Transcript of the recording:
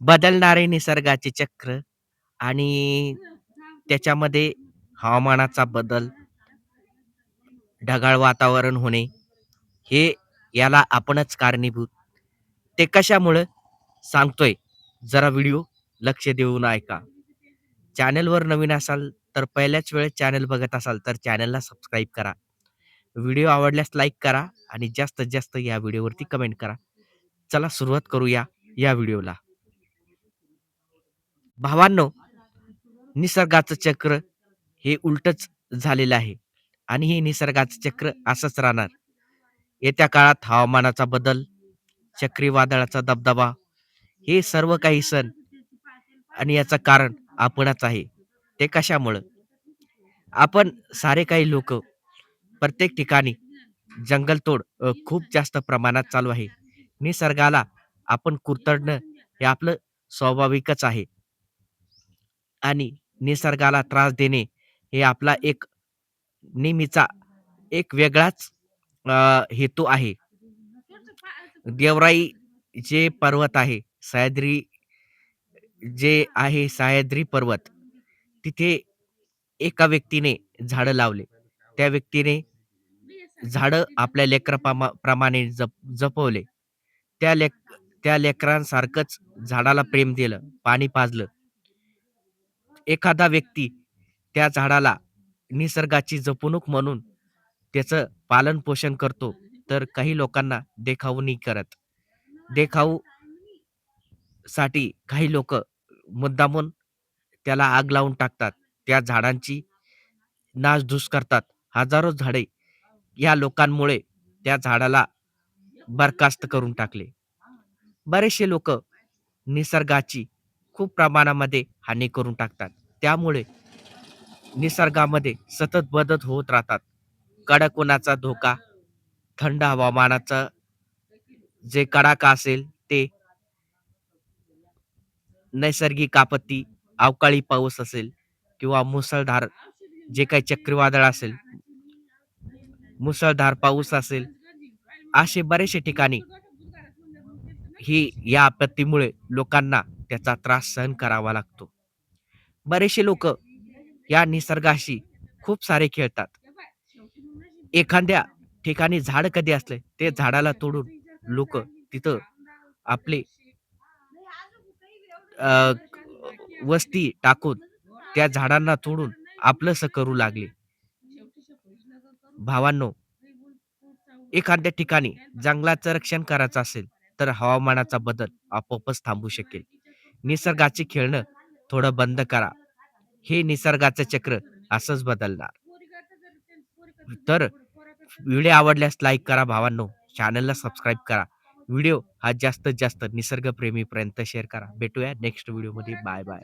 बदलणारे निसर्गाचे चक्र आणि त्याच्यामध्ये हवामानाचा बदल, ढगाळ वातावरण होणे, हे याला आपणच कारणीभूत. ते कशामुळं सांगतोय, जरा व्हिडिओ लक्ष देऊन ऐका. चॅनलवर नवीन असाल तर पहिल्याच वेळेस चॅनल बघत असाल तर चॅनलला सबस्क्राईब करा. व्हिडिओ आवडल्यास लाईक करा आणि जास्तीत जास्त या व्हिडिओवरती कमेंट करा. चला सुरुवात करूया या व्हिडिओला. भावांनो, निसर्गाचं चक्र हे उलटच झालेलं आहे आणि हे निसर्गाचं चक्र असंच राहणार. येत्या काळात हवामानाचा बदल, चक्रीवादळाचा दबदबा हे सर्व काही सण आणि याचं कारण आपणच आहे. ते कशामुळं? आपण सारे काही लोक प्रत्येक ठिकाणी जंगलतोड खूप जास्त प्रमाणात चालू आहे. निसर्गाला आपण कुरतडणं हे आपलं स्वाभाविकच आहे. आणि निसर्गाला त्रास देणे हे आपला एक नेहमीचा एक वेगळाच हेतू आहे. देवराई जे पर्वत आहे, सह्याद्री जे आहे सह्याद्री पर्वत, तिथे एका व्यक्तीने झाडं लावले. त्या व्यक्तीने झाडं आपल्या लेकरापामा प्रमाणे जप जपवले. त्या लेक त्या लेकरांसारखंच झाडाला प्रेम दिलं, पाणी पाजलं. एखादा व्यक्ती त्या झाडाला निसर्गाची जपणूक म्हणून त्याचं पालन-पोषण करतो, तर काही लोकांना देखावणी करत. देखावसाठी काही लोक मुद्दामून त्याला आग लावून टाकतात. त्या झाडांची नासधूस करतात. हजारो झाडे या लोकांमुळे त्या झाडाला बरखास्त करून टाकले. बरेचसे लोक निसर्गाची खूप प्रमाणामध्ये हानी करून टाकतात. त्यामुळे निसर्गामध्ये सतत बदल होत राहतात. कडक उन्हाचा धोका, थंड हवामानाचा जे कडाका असेल ते, नैसर्गिक आपत्ती, अवकाळी पाऊस असेल किंवा मुसळधार जे काही चक्रीवादळ असेल, मुसळधार पाऊस असेल, असे बरेचसे ठिकाणी ही या आपत्तीमुळे लोकांना त्याचा त्रास सहन करावा लागतो. बरेचसे लोक या निसर्गाशी खूप सारे खेळतात. एखाद्या ठिकाणी झाड कधी असले, ते झाडाला तोडून लोक तिथं आपले वस्ती टाकून त्या झाडांना तोडून आपलंस करू लागले. भावांनो, एखाद्या ठिकाणी जंगलाचं रक्षण करायचं असेल, तर हवामानाचा बदल आपोआपच थांबू शकेल. निसर्गाचे खेळणं थोडं बंद करा. हे निसर्गाचं चक्र असंच बदलणार. तर व्हिडिओ आवडल्यास लाईक करा भावांनो, चॅनलला सबस्क्राईब करा. व्हिडिओ हा जास्तीत जास्त निसर्गप्रेमीपर्यंत शेअर करा. भेटूया नेक्स्ट व्हिडिओमध्ये. Bye bye.